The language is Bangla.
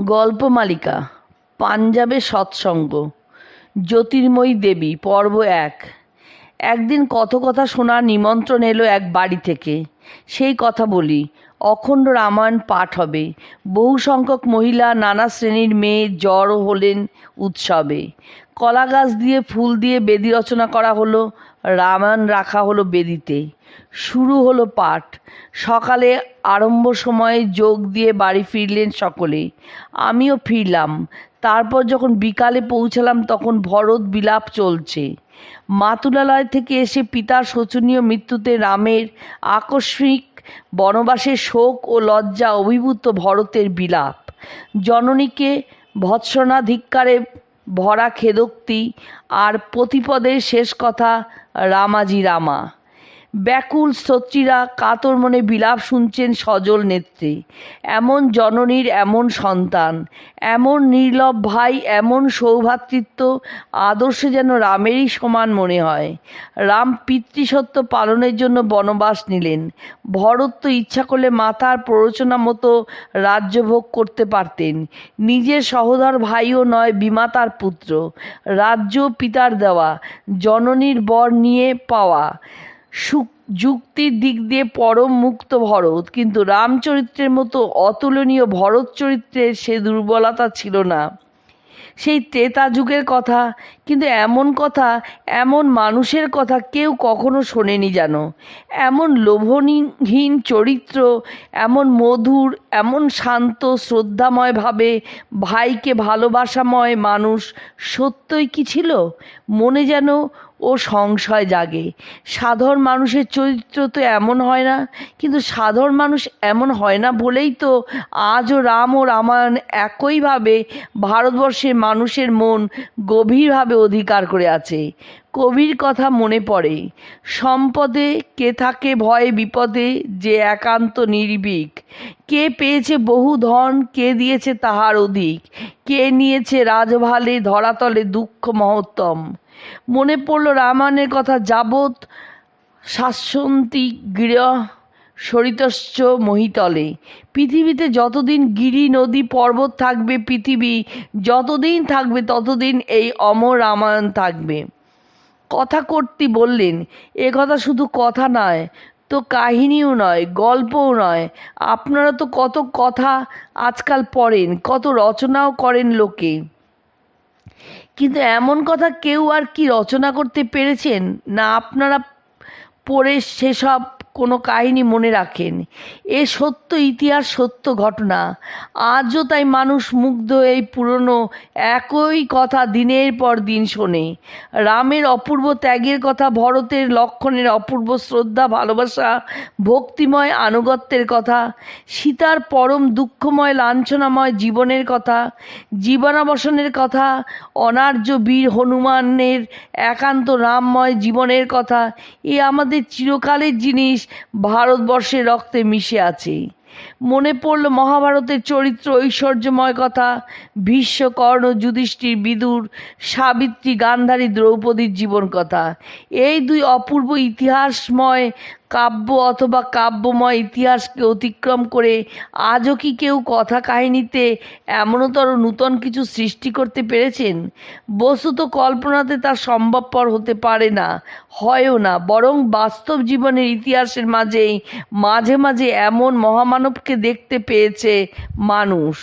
গল্পমালিকা পাঞ্জাবে সৎসঙ্গ, জ্যোতির্ময়ী দেবী, পর্ব এক। একদিন কত কথা শোনার নিমন্ত্রণ এলো এক বাড়ি থেকে। সেই কথা বলি, অখণ্ড রামায়ণ পাঠ হবে। বহু সংখ্যক মহিলা, নানা শ্রেণির মেয়ে জড়ো হলেন উৎসবে। কলা গাছ দিয়ে, ফুল দিয়ে বেদি রচনা করা হলো। রামায়ণ রাখা হলো বেদিতে। শুরু হলো পাঠ। সকালে আরম্ভ সময়ে যোগ দিয়ে বাড়ি ফিরলেন সকলে আমিও ফিরলাম। তারপর যখন বিকালে পৌঁছালাম তখন ভরত বিলাপ চলছে। মাতুলালয় থেকে এসে পিতার শোচনীয় মৃত্যুতে রামের আকস্মিক বনবাসের শোক ও লজ্জা অভিভূত ভরতের বিলাপ। জননীকে ভৎসনাধিক্কারে ভরা খেদোক্তি আর প্রতিপদের শেষ কথা রামাজি রামা ব্যাকুল শ্রোত্রীরা কাতর মনে বিলাপ শুনছেন সজল নেত্রে। এমন জননীর এমন সন্তান, এমন নির্লভ ভাই, এমন সৌভ্রাতৃত্ব আদর্শ যেন রামেরই সমান মনে হয়। রাম পিতৃসত্য পালনের জন্য বনবাস নিলেন। ভরত তো ইচ্ছা করলে মাতার প্ররোচনা মতো রাজ্যভোগ করতে পারতেন। নিজের সহোদর ভাইও নয়, বিমাতার পুত্র। রাজ্য পিতার দেওয়া, জননীর বর নিয়ে পাওয়া। যুক্তির দিক দিয়ে পরম মুক্ত ভরত, কিন্তু রামচরিত্রের মতো অতুলনীয় ভরত চরিত্রের সে দুর্বলতা ছিল না। সেই ত্রেতা যুগের কথা, কিন্তু এমন কথা, এমন মানুষের কথা কেউ কখনো শোনেনি যেন। এমন লোভনীহীন চরিত্র, এমন মধুর, এমন শান্ত শ্রদ্ধাময়ভাবে ভাইকে ভালোবাসাময় মানুষ সত্যই কি ছিল? মনে যেন ও সংশয় জাগে। সাধারণ মানুষের চরিত্র তো এমন হয় না, কিন্তু সাধারণ মানুষ এমন হয় না বলেই তো আজও রাম ও রামায়ণ একইভাবে ভারতবর্ষের মানুষের মন গভীরভাবে অধিকার করে আছে। কবির কথা মনে পড়ে, সম্পদে কে থাকে ভয়ে বিপদে যে একান্ত নির্ভীক। কে পেয়েছে বহু ধন, কে দিয়েছে তাহার অধিক। কে নিয়েছে রাজভালে ধরাতলে দুঃখ মহত্তম। মনে পড়ল রামায়ণের কথা, যাবৎ শাসন্তি গৃহ সরিতশ্চ মহিতলে। পৃথিবীতে যতদিন গিরি, নদী, পর্বত থাকবে, পৃথিবী যতদিন থাকবে, ততদিন এই অমর রামায়ণ থাকবে। কথা কর্তী বললেন, এ কথা শুধু কথা নয়, তো কাহিনীও নয়, গল্পও নয়। আপনারা তো কত কথা আজকাল পড়েন, কত রচনাও করেন লোকে। কিন্তু এমন কথা কেউ আর কি রচনা করতে পেরেছেন? না আপনারা পড়ে সেসব কোনো কাহিনী মনে রাখেন। এ সত্য ইতিহাস, সত্য ঘটনা। আজও তাই মানুষ মুগ্ধ এই পুরনো একই কথা দিনের পর দিন শোনে। রামের অপূর্ব ত্যাগের কথা, ভরতের লক্ষণের অপূর্ব শ্রদ্ধা, ভালোবাসা, ভক্তিময় আনুগত্যের কথা, সীতার পরম দুঃখময়, লাঞ্ছনাময় জীবনের কথা, জীবনাবসানের কথা, অনার্য বীর হনুমানের একান্ত রামময় জীবনের কথা, এ আমাদের চিরকালের জিনিস। ভারতবর্ষের রক্তে মিশে আছে। মনে পড়ল মহাভারতের চরিত্র ঐশ্বর্যময় কথা ভীষ্ম কর্ণ যুধিষ্ঠির, বিদুর, সাবিত্রী, গান্ধারী, দ্রৌপদীর জীবন কথা। এই দুই অপূর্ব ইতিহাসময় কাব্য অথবা কাব্যময় ইতিহাসকে অতিক্রম করে আজও কি কেউ কথা কাহিনীতে এমনতর নূতন কিছু সৃষ্টি করতে পেরেছেন? বস্তুত কল্পনাতে তা সম্ভবপর হতে পারে না, হয়ও না, বরং বাস্তব জীবনের ইতিহাসের মাঝেই মাঝে মাঝে এমন মহামানবকে দেখতে পেয়েছে মানুষ।